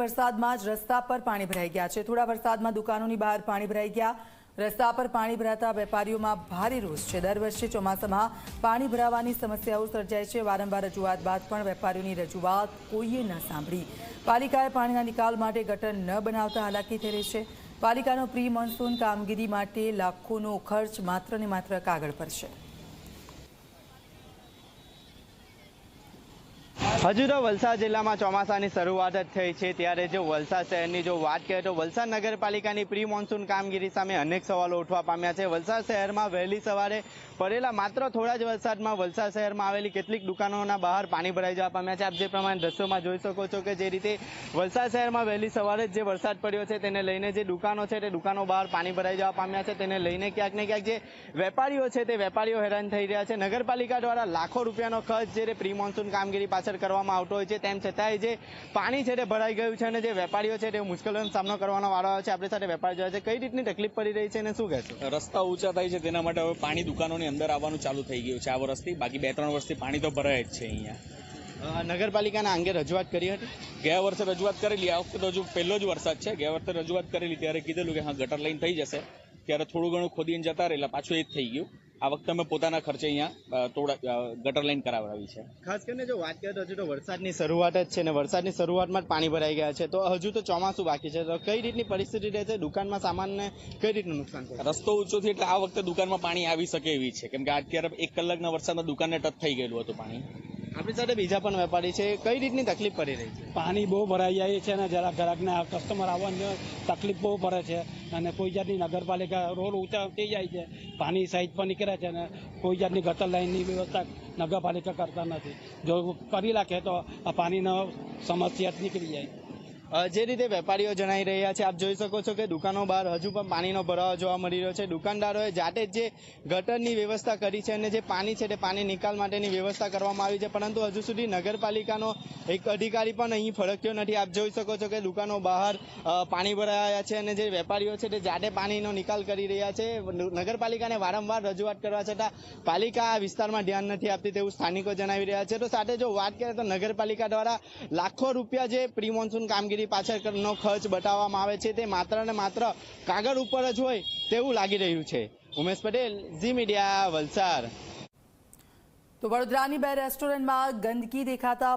વરસાદમાં જ રસ્તા પર પાણી ભરાઈ ગયા છે. થોડા વરસાદમાં દુકાનોની બહાર પાણી ભરાઈ ગયા. રસ્તા પર પાણી ભરાતા વેપારીઓમાં ભારે રોષ છે. દર વર્ષે ચોમાસામાં પાણી ભરાવાની સમસ્યાઓ સર્જાય છે. વારંવાર રજૂઆત બાદ પણ વેપારીઓની રજૂઆત કોઈએ ન સાંભળી. પાલિકાએ પાણીના નિકાલ માટે ગટર ન બનાવતા હાલાકી થઈ રહી છે. પાલિકાનો પ્રી મોન્સૂન કામગીરી માટે લાખોનો ખર્ચ માત્ર ને માત્ર કાગળ પર છે. હજુ તો વલસાડ જિલ્લામાં ચોમાસાની શરૂઆત જ થઈ છે. ત્યારે જો વલસાડ શહેરની જો વાત કરીએ તો વલસાડ નગરપાલિકાની પ્રી મોન્સૂન કામગીરી સામે અનેક સવાલો ઉઠવા પામ્યા છે. વલસાડ શહેરમાં વહેલી સવારે પડેલા માત્ર થોડા જ વરસાદમાં વલસાડ શહેરમાં આવેલી કેટલીક દુકાનોના બહાર પાણી ભરાઈ જવા પામ્યા છે. આપ જે પ્રમાણે દ્રશ્યોમાં જોઈ શકો છો કે જે રીતે વલસાડ શહેરમાં વહેલી સવારે જ વરસાદ પડ્યો છે તેને લઈને જે દુકાનો છે તે દુકાનો બહાર પાણી ભરાઈ જવા પામ્યા છે. તેને લઈને ક્યાંક ને ક્યાંક જે વેપારીઓ છે તે વેપારીઓ હેરાન થઈ રહ્યા છે. નગરપાલિકા દ્વારા લાખો રૂપિયાનો ખર્ચ જે પ્રી મોન્સૂન કામગીરી પાછળ કરવામાં આવતો હોય છે. તેમ છતાંય જે પાણી છે તે ભરાઈ ગયું છે અને જે વેપારીઓ છે તે મુશ્કેલીનો સામનો કરવાનો વારો આવે છે. આપણી સાથે વેપારી જોયા છે. કઈ રીતની તકલીફ પડી રહી છે અને શું કહેશો? રસ્તા ઊંચા થાય છે. તેના માટે હવે પાણી દુકાનોની અંદર આવવાનું ચાલુ થઈ ગયું છે. આ વર્ષથી બાકી બે ત્રણ વર્ષથી પાણી તો ભરાય જ છે અહીંયા. નગરપાલિકાના અંગે રજૂઆત કરી હતી? ગયા વર્ષે રજૂઆત કરેલી. આ વખતે તો હજુ પહેલો જ વરસાદ છે. ગયા વર્ષે રજૂઆત કરેલી. ત્યારે કીધેલું કે હા ગટર લાઈન થઈ જશે. ત્યારે થોડું ઘણું ખોદીને જતા રહેલા. પાછું એ જ થઈ ગયું. આ વખતે અમે પોતાના ખર્ચે અહીંયા થોડા ગટર લાઈન કરાવડાવી છે. ખાસ કરીને જો વાત કરીએ તો હજુ તો વરસાદની શરૂઆત જ છે ને વરસાદની શરૂઆતમાં જ પાણી ભરાઈ ગયા છે. તો હજુ તો ચોમાસું બાકી છે. તો કઈ રીતની પરિસ્થિતિ રહેશે દુકાનમાં સામાનને કઈ રીતનું નુકસાન થાય? રસ્તો ઊંચો થી એટલે આ વખતે દુકાનમાં પાણી આવી શકે એવી છે. કેમ કે અત્યારે એક કલાકના વરસાદમાં દુકાનને ટચ થઈ ગયેલું હતું પાણી. આપણી સાથે બીજા પણ વેપારી છે. કઈ રીતની તકલીફ પડી રહી છે? પાણી બહુ ભરાઈ જાય છે અને જરા ગ્રાહકને કસ્ટમર આવવાની તકલીફ બહુ પડે છે. અને કોઈ જાતની નગરપાલિકા રોડ ઊંચા થઈ જાય છે, પાણી સાઈડ પર નીકળે છે અને કોઈ જાતની ગટર લાઈનની વ્યવસ્થા નગરપાલિકા કરતા નથી. જો કરી રાખે તો આ પાણીનો સમસ્યા જ નીકળી જાય. જે રીતે વેપારીઓ જણાઈ રહ્યા છે, આપ જોઈ શકો છો કે દુકાનો બહાર હજુ પણ પાણીનો ભરાવો જોવા મળી રહ્યો છે. દુકાનદારોએ જાતે જ ગટરની વ્યવસ્થા કરી છે અને જે પાણી છે તે પાણી નિકાલ માટેની વ્યવસ્થા કરવામાં આવી છે, પરંતુ હજુ સુધી નગરપાલિકાનો એક અધિકારી પણ અહીં ફરક્યો નથી. આપ જોઈ શકો છો કે દુકાનો બહાર પાણી ભરાયા છે અને જે વેપારીઓ છે તે જાતે પાણીનો નિકાલ કરી રહ્યા છે. નગરપાલિકાને વારંવાર રજૂઆત કરવા છતાં પાલિકા આ વિસ્તારમાં ધ્યાન નથી આપતી તેવું સ્થાનિકો જણાવી રહ્યા છે. તો સાથે જો વાત કરીએ તો નગરપાલિકા દ્વારા લાખો રૂપિયા જે પ્રી મોન્સૂન કામગીરી પાછળનો ખર્ચ બતાવવામાં આવે છે તે માત્ર ને માત્ર કાગળ ઉપર જ હોય તેવું લાગી રહ્યું છે. Umesh Patel, Zee media, Valsad. તો વડોદરાની બે રેસ્ટોરન્ટમાં ગંદકી દેખાતા